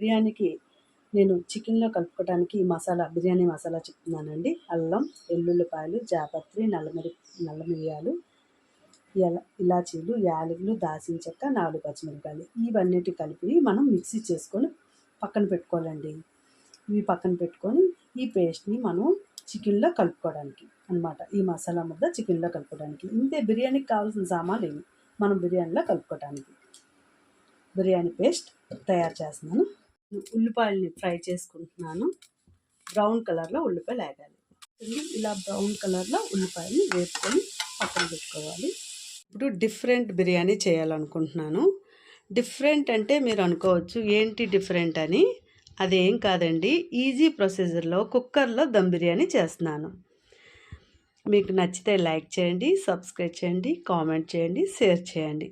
బిర్యానీకి నేను చికెన్లో కలుపుకోవడానికి ఈ మసాలా బిర్యానీ మసాలా చెప్తున్నానండి. అల్లం వెల్లుల్లిపాయలు జాపత్రి నల్లమిరి నల్ల మిరియాలు ఇలాచీలు యాలకులు దాల్చిన చెక్క నాలుగు పచ్చిమిరపకాయలు. ఇవన్నిటి కలిపి మనం మిక్సీ చేసుకొని పక్కన పెట్టుకోవాలండి. ఇవి పక్కన పెట్టుకొని ఈ పేస్ట్ని మనం చికెన్లో కలుపుకోవడానికి అనమాట ఈ మసాలా ముద్ద చికెన్లో కలుపుకోవడానికి. ఇంతే బిర్యానీకి కావాల్సిన సామాన్లు ఇవి మనం బిర్యానీలో కలుపుకోవడానికి బిర్యానీ పేస్ట్ తయారు చేస్తున్నాను. ఉల్లిపాయలని ఫ్రై చేసుకుంటున్నాను. బ్రౌన్ కలర్లో ఉల్లిపాయలు వేగాలి ఇలా బ్రౌన్ కలర్లో ఉల్లిపాయలు వేపుకొని పక్కన పెట్టుకోవాలి. ఇప్పుడు డిఫరెంట్ బిర్యానీ చేయాలనుకుంటున్నాను. డిఫరెంట్ అంటే మీరు అనుకోవచ్చు ఏంటి డిఫరెంట్ అని. అదేం కాదండి ఈజీ ప్రొసీజర్లో కుక్కర్లో దమ్ బిర్యానీ చేస్తున్నాను. మీకు నచ్చితే లైక్ చేయండి సబ్స్క్రైబ్ చేయండి కామెంట్ చేయండి షేర్ చేయండి.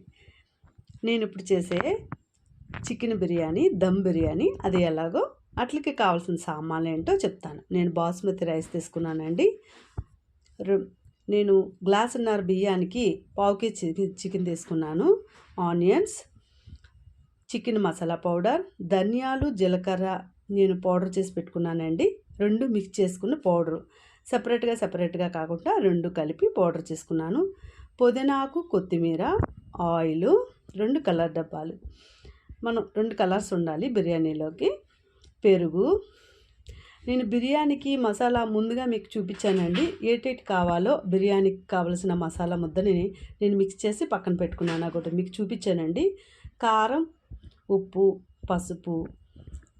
నేను ఇప్పుడు చేసే చికెన్ బిర్యానీ దమ్ బిర్యానీ అది ఎలాగో అట్లకి కావాల్సిన సామాన్లు ఏంటో చెప్తాను. నేను బాస్మతి రైస్ తీసుకున్నానండి. నేను గ్లాసున్నర బియ్యానికి పావుకి చికెన్ తీసుకున్నాను. ఆనియన్స్ చికెన్ మసాలా పౌడర్ ధనియాలు జీలకర్ర నేను పౌడర్ చేసి పెట్టుకున్నానండి. రెండు మిక్స్ చేసుకున్న పౌడరు. సపరేట్గా సపరేట్గా కాకుండా రెండు కలిపి పౌడర్ చేసుకున్నాను. పుదీనాకు కొత్తిమీర ఆయిల్ రెండు కలర్ డబ్బాలు. మనం రెండు కలర్స్ ఉండాలి బిర్యానీలోకి. పెరుగు. నేను బిర్యానీకి మసాలా ముందుగా మీకు చూపించానండి. ఏటేటి కావాలో బిర్యానీకి కావలసిన మసాలా ముద్దని నేను మిక్స్ చేసి పక్కన పెట్టుకున్నాను. ఒకటి మీకు చూపించానండి. కారం ఉప్పు పసుపు.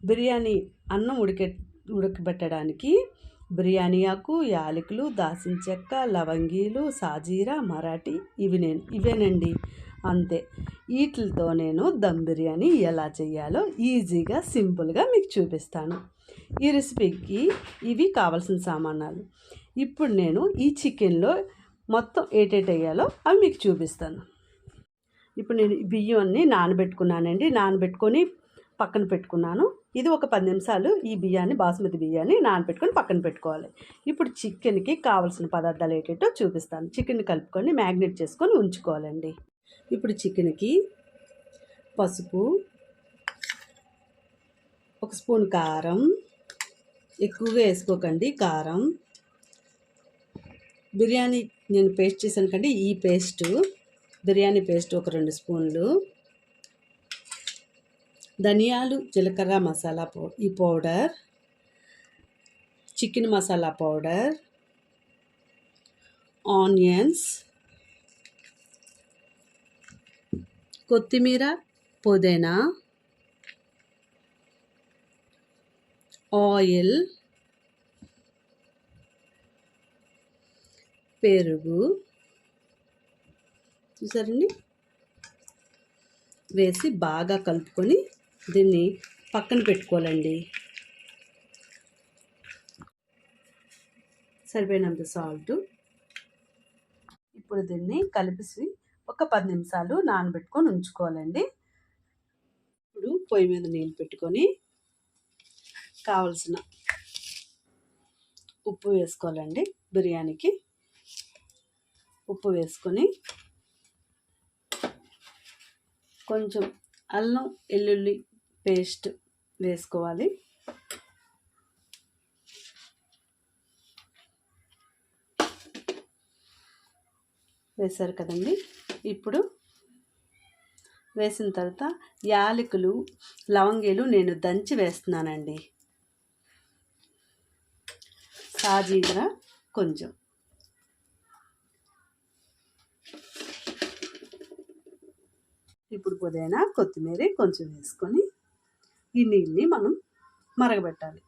బిర్యానీ అన్నం ఉడికే ఉడకబెట్టడానికి బిర్యానీ ఆకు యాలకులు దాసిన చెక్క లవంగీలు సాజీరా మరాఠీ ఇవి నేను ఇవేనండి. అంతే. వీటితో నేను దమ్ బిర్యానీ ఎలా చేయాలో ఈజీగా సింపుల్గా మీకు చూపిస్తాను. ఈ రెసిపీకి ఇవి కావాల్సిన సామానాలు. ఇప్పుడు నేను ఈ చికెన్లో మొత్తం ఏటేట్ వేయాలో అవి మీకు చూపిస్తాను. ఇప్పుడు నేను బియ్యం అన్ని నానబెట్టుకున్నానండి. నానబెట్టుకొని పక్కన పెట్టుకున్నాను. ఇది ఒక పది నిమిషాలు ఈ బియ్యాన్ని బాస్మతి బియ్యాన్ని నానబెట్టుకొని పక్కన పెట్టుకోవాలి. ఇప్పుడు చికెన్కి కావాల్సిన పదార్థాలు ఏంటో చూపిస్తాను. చికెన్ కలుపుకొని మ్యాగ్నెట్ చేసుకొని ఉంచుకోవాలండి. ఇప్పుడు చికెన్కి పసుపు ఒక స్పూన్ కారం ఎక్కువగా వేసుకోకండి కారం. బిర్యానీ నేను పేస్ట్ చేశాను కండి ఈ పేస్ట్ బిర్యానీ పేస్ట్ ఒక రెండు స్పూన్లు. ధనియాలు జీలకర్ర మసాలా పౌ ఈ powder. Chicken masala powder. Onions. కొత్తిమీర పుదీనా ఆయిల్ పెరుగు చూసారండి? వేసి బాగా కలుపుకొని దీన్ని పక్కన పెట్టుకోవాలండి. సరిపోయినంత సాల్ట్. ఇప్పుడు దీన్ని కలిపి ఒక పది నిమిషాలు నానబెట్టుకొని ఉంచుకోవాలండి. ఇప్పుడు పొయ్యి మీద నీళ్ళు పెట్టుకొని కావలసిన ఉప్పు వేసుకోవాలండి బిర్యానీకి. ఉప్పు వేసుకొని కొంచెం అల్లం వెల్లుల్లి పేస్ట్ వేసుకోవాలి. వేశారు కదండి? ఇప్పుడు వేసిన తర్వాత యాలకులు లవంగీలు నేను దంచి వేస్తున్నానండి. సాజీర కొంచెం. ఇప్పుడు పుదైనా కొత్తిమీర కొంచెం వేసుకొని ఈ నీళ్ళని మనం మరగబెట్టాలి.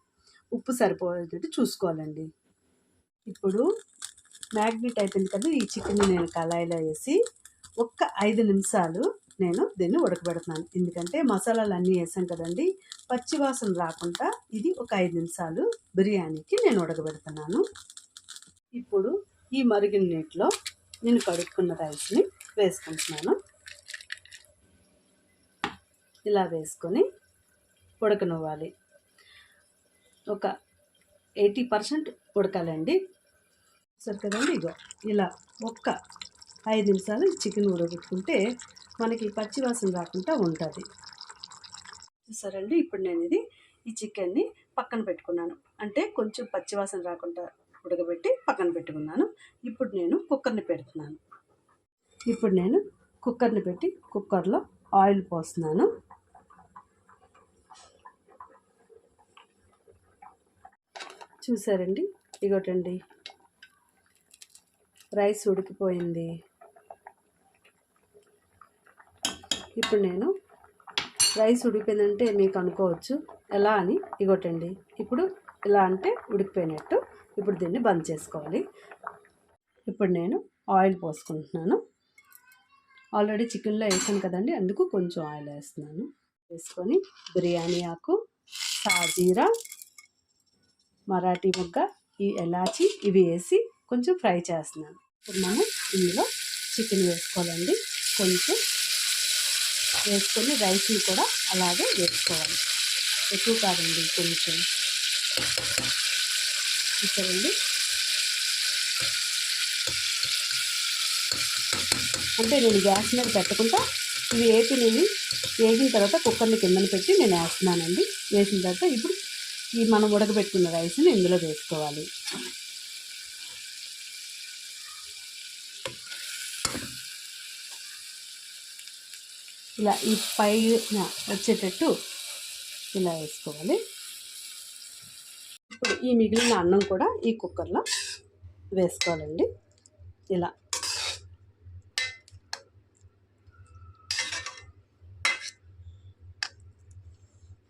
ఉప్పు సరిపోయేటట్టు చూసుకోవాలండి. ఇప్పుడు మ్యాగ్నెట్ అయిపోయింది కదా ఈ చికెన్ నేను కళాయిలో వేసి ఒక్క ఐదు నిమిషాలు నేను దీన్ని ఉడకబెడుతున్నాను. ఎందుకంటే మసాలాలు అన్నీ వేసాం కదండి పచ్చివాసన రాకుండా ఇది ఒక ఐదు నిమిషాలు బిర్యానీకి నేను ఉడకబెడుతున్నాను. ఇప్పుడు ఈ మరిగిన నీటిలో నేను కడుక్కున్న రైస్ని వేసుకుంటున్నాను. ఇలా వేసుకొని ఉడకనివ్వాలి. ఒక ఎయిటీ పర్సెంట్ ఉడకాలండి. సరే కదండి ఇగో ఇలా ఒక్క ఐదు నిమిషాలు చికెన్ ఉడకబెట్టుకుంటే మనకి పచ్చివాసన రాకుండా ఉంటుంది. చూసారండి? ఇప్పుడు నేను ఇది ఈ చికెన్ని పక్కన పెట్టుకున్నాను. అంటే కొంచెం పచ్చివాసన రాకుండా ఉడకబెట్టి పక్కన పెట్టుకున్నాను. ఇప్పుడు నేను కుక్కర్ని పెడుతున్నాను. ఇప్పుడు నేను కుక్కర్ని పెట్టి కుక్కర్లో ఆయిల్ పోస్తున్నాను. చూసారండి? ఇగోటండి. రైస్ ఉడికిపోయింది. ఇప్పుడు నేను రైస్ ఉడికిపోయిందంటే మీకు అనుకోవచ్చు. ఎలా అని? ఇగోటండి. ఇప్పుడు ఇలా అంటే ఉడికిపోయినట్టు ఇప్పుడు దీన్ని బంద్ చేసుకోవాలి. ఇప్పుడు నేను ఆయిల్ పోసుకుంటున్నాను. ఆల్రెడీ చికెన్లో వేసాను కదండి అందుకు కొంచెం ఆయిల్ వేస్తున్నాను. వేసుకొని బిర్యానీ ఆకు సాజీరా మరాఠీ ముగ్గ ఈ ఎలాచి ఇవి వేసి కొంచెం ఫ్రై చేస్తున్నాను. ఇప్పుడు మనం ఇందులో చికెన్ వేసుకోవాలండి. కొంచెం వేసుకొని రైస్ని కూడా అలాగే వేసుకోవాలి. ఎక్కువ కాదండి కొంచెం. చూసారండి? అంటే నేను గ్యాస్ మీద పెట్టకుండా ఇవి వేపి నేను వేసిన తర్వాత కుక్కర్ని కిందన పెట్టి నేను వేస్తున్నానండి. వేసిన తర్వాత ఇప్పుడు ఈ మనం ఉడకబెట్టుకున్న రైస్ని ఇందులో వేసుకోవాలి. ఇలా ఈ పైన వచ్చేటట్టు ఇలా వేసుకోవాలి. ఇప్పుడు ఈ మిగిలిన అన్నం కూడా ఈ కుక్కర్లో వేసుకోవాలండి. ఇలా.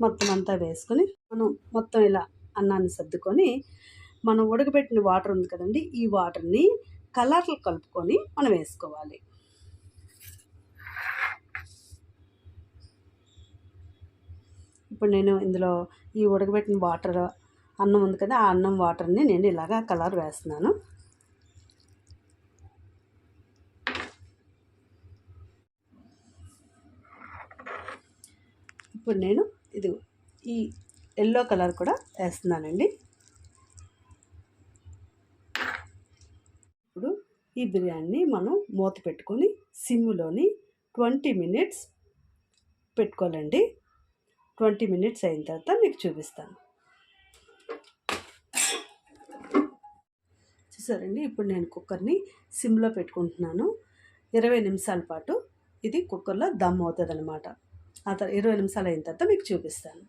మొత్తం అంతా వేసుకొని మనం మొత్తం ఇలా అన్నాన్ని సర్దుకొని మనం ఉడకబెట్టిన వాటర్ ఉంది కదండి ఈ వాటర్ని కలర్లు కలుపుకొని మనం వేసుకోవాలి. ఇప్పుడు నేను ఇందులో ఈ ఉడకబెట్టిన వాటర్ అన్నం ఉంది కదా ఆ అన్నం వాటర్ని నేను ఇలాగా కలర్ వేస్తున్నాను. ఇప్పుడు నేను ఇది ఈ ఎల్లో కలర్ కూడా వేస్తున్నానండి. ఇప్పుడు ఈ బిర్యానీని మనం మూత పెట్టుకొని సిమ్లోని ట్వంటీ మినిట్స్ పెట్టుకోవాలండి. ట్వంటీ మినిట్స్ అయిన తర్వాత మీకు చూపిస్తాను. చూసారండి? ఇప్పుడు నేను కుక్కర్ని సిమ్లో పెట్టుకుంటున్నాను. ఇరవై నిమిషాల పాటు ఇది కుక్కర్లో దమ్ అవుతుంది అనమాట ఆ తర్వాత ఇరవై నిమిషాలు అయిన తర్వాత మీకు చూపిస్తాను.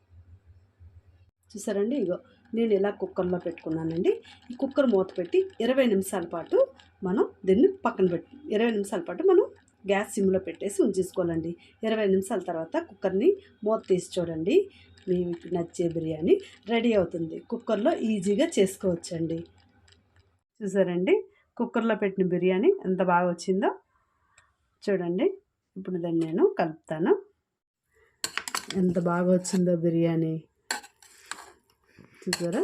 చూసారండి? ఇగో నేను ఇలా కుక్కర్లో పెట్టుకున్నానండి. ఈ కుక్కర్ మూత పెట్టి ఇరవై నిమిషాల పాటు మనం దీన్ని పక్కన పెట్టి ఇరవై నిమిషాల పాటు మనం గ్యాస్ సిమ్లో పెట్టేసి ఉంచేసుకోవాలండి. ఇరవై నిమిషాల తర్వాత కుక్కర్ని మూత తీసి చూడండి. మీకు నచ్చే బిర్యానీ రెడీ అవుతుంది. కుక్కర్లో ఈజీగా చేసుకోవచ్చండి. చూసారండి? కుక్కర్లో పెట్టిన బిర్యానీ ఎంత బాగా వచ్చిందో. చూడండి. ఇప్పుడు దాన్ని నేను కలుపుతాను. ఎంత బాగా వచ్చిందో బిర్యానీ. చూసారా?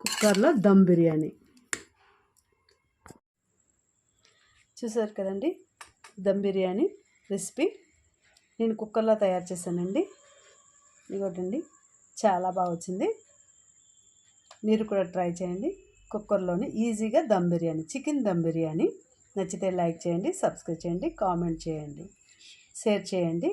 కుక్కర్లో దమ్ బిర్యానీ. చూసారు కదండి? దమ్ బిర్యానీ రెసిపీ నేను కుక్కర్లో తయారు చేశానండి. ఇదిగోటండి చాలా బాగా వచ్చింది. మీరు కూడా ట్రై చేయండి. కుక్కర్లోని ఈజీగా దమ్ బిర్యానీ చికెన్ దమ్ బిర్యానీ. నచ్చితే లైక్ చేయండి సబ్స్క్రైబ్ చేయండి కామెంట్ చేయండి షేర్ చేయండి.